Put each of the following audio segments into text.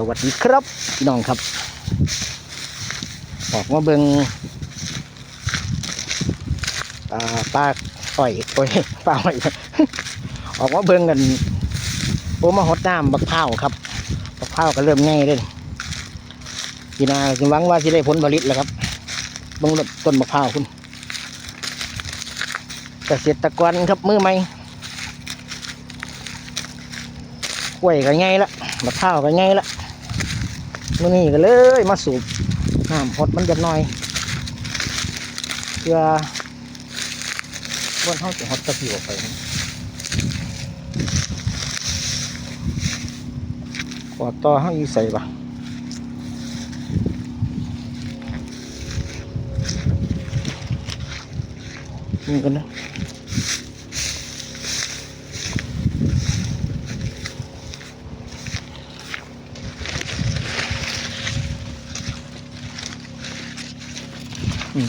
สวัสดีครับพี่น้องครับ ออกมาเบิงอ่าปลาอ่อยโอ้ยปลาอ่อยออกมาเบิงกันโอ้มาหดน้ำบักเผาวครับบักเผาวก็เริ่มง่ายเลยปีนาจึงหวังว่าจะได้ผลผลิตแล้วครับบิงต้นบักเผาวคุณเกษตรกรครับมือใหม่กล้วยก็ง่ายละบักเผาวก็ง่ายละ มื่อนี้ก็เลยมาสูบน้ำหดมันจะน้อยเพื่อวันเขาจะหดตะผิวออกไปขอต่อเขาอีใส่ปะนี่กันนะ โอ้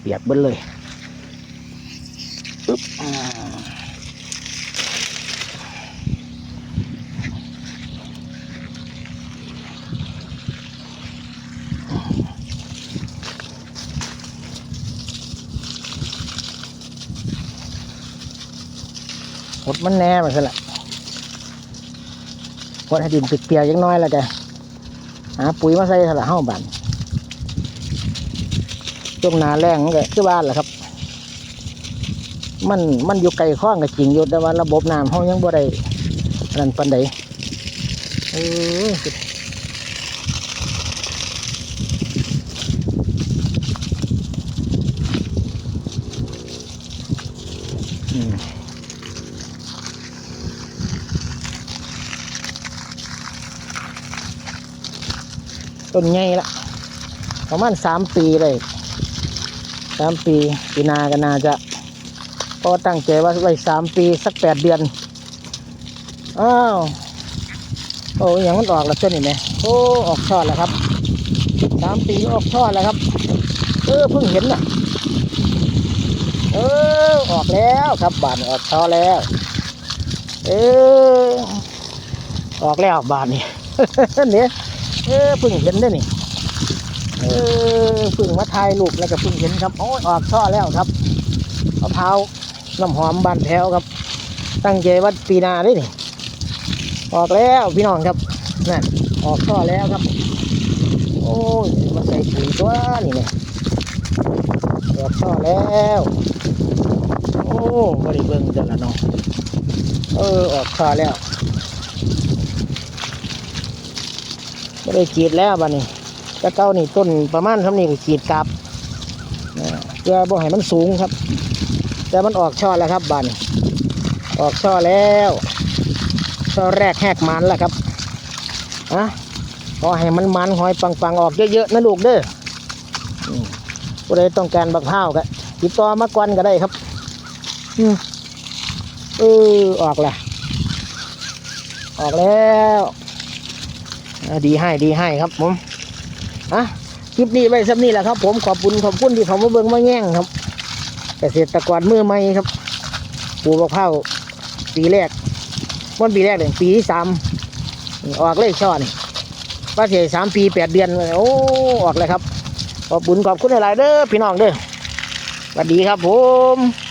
เปียกเบิ้ลเลยปึ๊บอ่า หดมันแน่มาซะละหดให้ดินเปียกๆยังน้อยแล้วแกหาปุ๋ยมาใส่สละห้าบานช่วงนาแรงมันก็คือบ้านแหละครับ มันมันอยู่ไกลข้องก็จริงอยู่แต่ว่าระบบน้ำห้องยังบ่ได้อันนั้นปันใดเออ ต้นใหญ่ละประมาณสามปีเลยสามปีปีนาก็น่าจะก็ตั้งใจว่าไว้สามปีสักแปดเดือน อ้าวโอ้ยอย่างมันออกแล้วเจ้นี่ไหมโอ้ออกช่อแล้วครับสามปีออกช่อแล้วครับ เออเพิ่งเห็นน่ะ เออออกแล้วครับบานออกช่อแล้ว เออออกแล้วบานนี่เนี่ย เออพิ่งเห็นได้นี่เออพิ่งมาถ่ายรูปแล้วก็พิ่งเห็นครับโอ้ยออกช่อแล้วครับมะพร้าวน้ำหอมบานแพ้วครับ ตั้งใจว่าปีนาได้นี่ออกแล้วพี่น้องครับนั่นออกช่อแล้วครับ โอ้ยมาใส่ปุ๋ยตัวนี่เนี่ยออกช่อแล้ว โอ้บริเบิงเดินละเนาะเออออกช่อแล้ว ไม่ได้กรีดแล้วบ้านี้ต่เก้านี่ต้นประมาณทำนี่ก็กรีดกลับนะเพื่อบ่ให้มันสูงครับ แต่มันออกช่อแล้วครับบันออกช่อแล้วช่อแรกแหกมันแล้วครับอะขอให้มันมันหอยปังๆออกเยอะๆนะลูกเด้ออืมผู้ใดต้องการบักพร้าวก็ติดต่อมากวนก็ได้ครับอืมเออออกและออกแล้ว ดีให้ดีให้ครับผมอะคลิปนี้ไว้สักนี้แหละครับ ผมขอบคุณขอบคุณที่เขามาเบิ่งมาแย่งครับเกษตรกรมือใหม่ครับปลูกมะพร้าวปีแรกวันปีแรกเลยปีที่สามออกเลขช่อนว่าเสียสามปีแปดเดือนโอ้ออกเลยครับขอบคุญขอบคุณหลายเด้อพี่น้องเด้อสวัสดีครับผม